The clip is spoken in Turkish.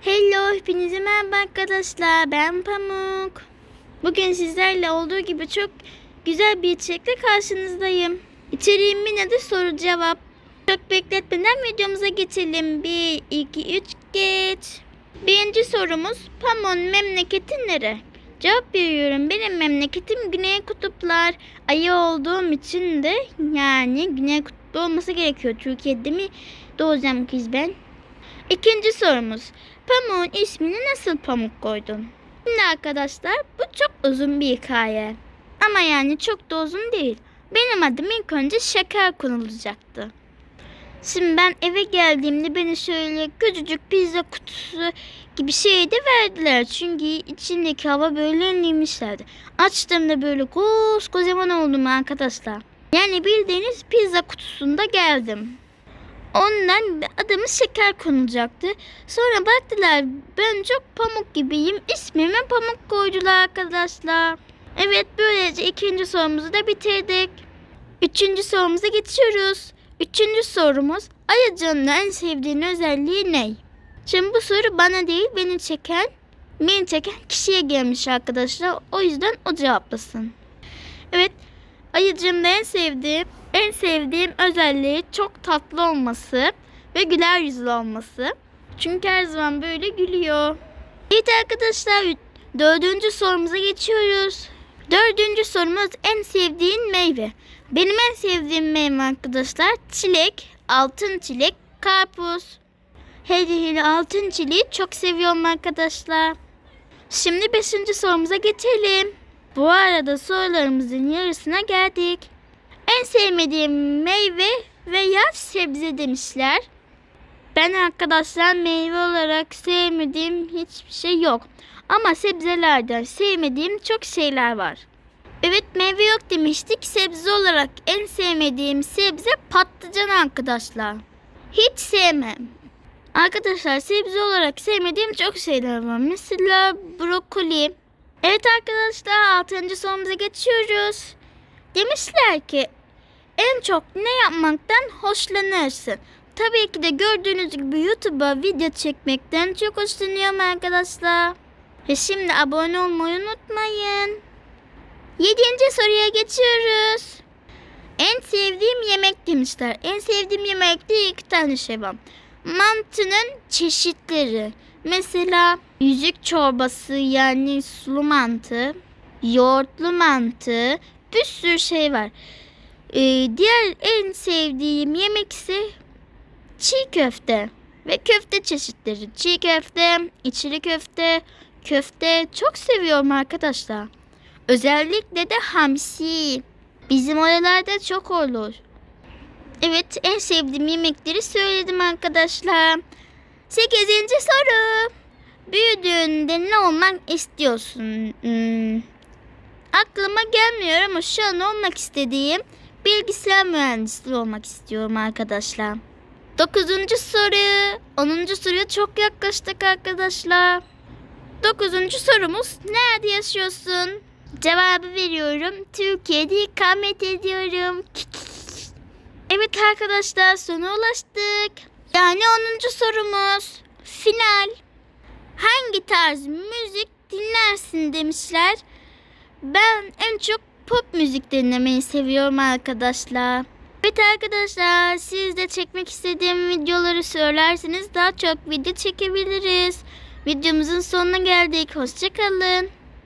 Hello, hepinize merhaba arkadaşlar. Ben Pamuk. Bugün sizlerle olduğu gibi çok güzel bir içerikle karşınızdayım. İçeriğimin adı soru cevap. Çok bekletmeden videomuza geçelim. 1, 2, 3, geç. Birinci sorumuz Pamuk'un memleketi nere? Cevap veriyorum. Benim memleketim Güney Kutuplar. Ayı olduğum için de yani Güney Kutbu olması gerekiyor. Türkiye'de mi doğacağım kız ben? İkinci sorumuz. Pamuk'un ismini nasıl Pamuk koydun? Şimdi arkadaşlar bu çok uzun bir hikaye. Ama yani çok da uzun değil. Benim adım ilk önce şeker konulacaktı. Şimdi ben eve geldiğimde beni şöyle küçücük pizza kutusu gibi şey de verdiler. Çünkü içindeki hava böyle inmişlerdi. Açtığımda böyle koskocaman oldum arkadaşlar. Yani bildiğiniz pizza kutusunda geldim. Ondan adımı şeker konulacaktı. Sonra baktılar ben çok pamuk gibiyim. İsmimi pamuk koydular arkadaşlar. Evet böylece ikinci sorumuzu da bitirdik. Üçüncü sorumuza geçiyoruz. Üçüncü sorumuz ayıcının en sevdiğin özelliği ne? Şimdi bu soru bana değil beni çeken, beni çeken kişiye gelmiş arkadaşlar. O yüzden o cevaplasın. Evet ayıcının en sevdiğim, en sevdiğim özelliği çok tatlı olması ve güler yüzlü olması. Çünkü her zaman böyle gülüyor. Evet arkadaşlar dördüncü sorumuza geçiyoruz. Dördüncü sorumuz en sevdiğin meyve. Benim en sevdiğim meyve arkadaşlar çilek, altın çilek, karpuz. Hele hele altın çileği çok seviyorum arkadaşlar. Şimdi beşinci sorumuza geçelim. Bu arada sorularımızın yarısına geldik. En sevmediğim meyve veya sebze demişler. Ben arkadaşlar meyve olarak sevmediğim hiçbir şey yok. Ama sebzelerden sevmediğim çok şeyler var. Evet meyve yok demiştik. Sebze olarak en sevmediğim sebze patlıcan arkadaşlar. Hiç sevmem. Arkadaşlar sebze olarak sevmediğim çok şeyler var. Mesela brokoli. Evet arkadaşlar 6. sorumuza geçiyoruz. Demişler ki en çok ne yapmaktan hoşlanırsın? Tabii ki de gördüğünüz gibi YouTube'a video çekmekten çok hoşlanıyorum arkadaşlar. Ve şimdi abone olmayı unutmayın. Yedinci soruya geçiyoruz. En sevdiğim yemek demişler. En sevdiğim yemekte iki tane şey var. Mantının çeşitleri. Mesela yüzük çorbası yani sulu mantı, yoğurtlu mantı, bir sürü şey var. Ee, diğer en sevdiğim yemek ise çiğ köfte ve köfte çeşitleri. Çiğ köfte, içli köfte, köfte çok seviyorum arkadaşlar. Özellikle de hamsi. Bizim oralarda çok olur. Evet en sevdiğim yemekleri söyledim arkadaşlar. Sekizinci soru. Büyüdüğünde ne olmak istiyorsun? Hmm. Aklıma gelmiyor ama şu an olmak istediğim bilgisayar mühendisliği olmak istiyorum arkadaşlar. Dokuzuncu soru. Onuncu soruya çok yaklaştık arkadaşlar. Dokuzuncu sorumuz nerede yaşıyorsun? Cevabı veriyorum. Türkiye'de ikamet ediyorum. Evet arkadaşlar sona ulaştık. Yani 10. sorumuz. Final. Hangi tarz müzik dinlersin demişler. Ben en çok pop müzik dinlemeyi seviyorum arkadaşlar. Evet arkadaşlar siz de çekmek istediğim videoları söylerseniz daha çok video çekebiliriz. Videomuzun sonuna geldik. Hoşçakalın.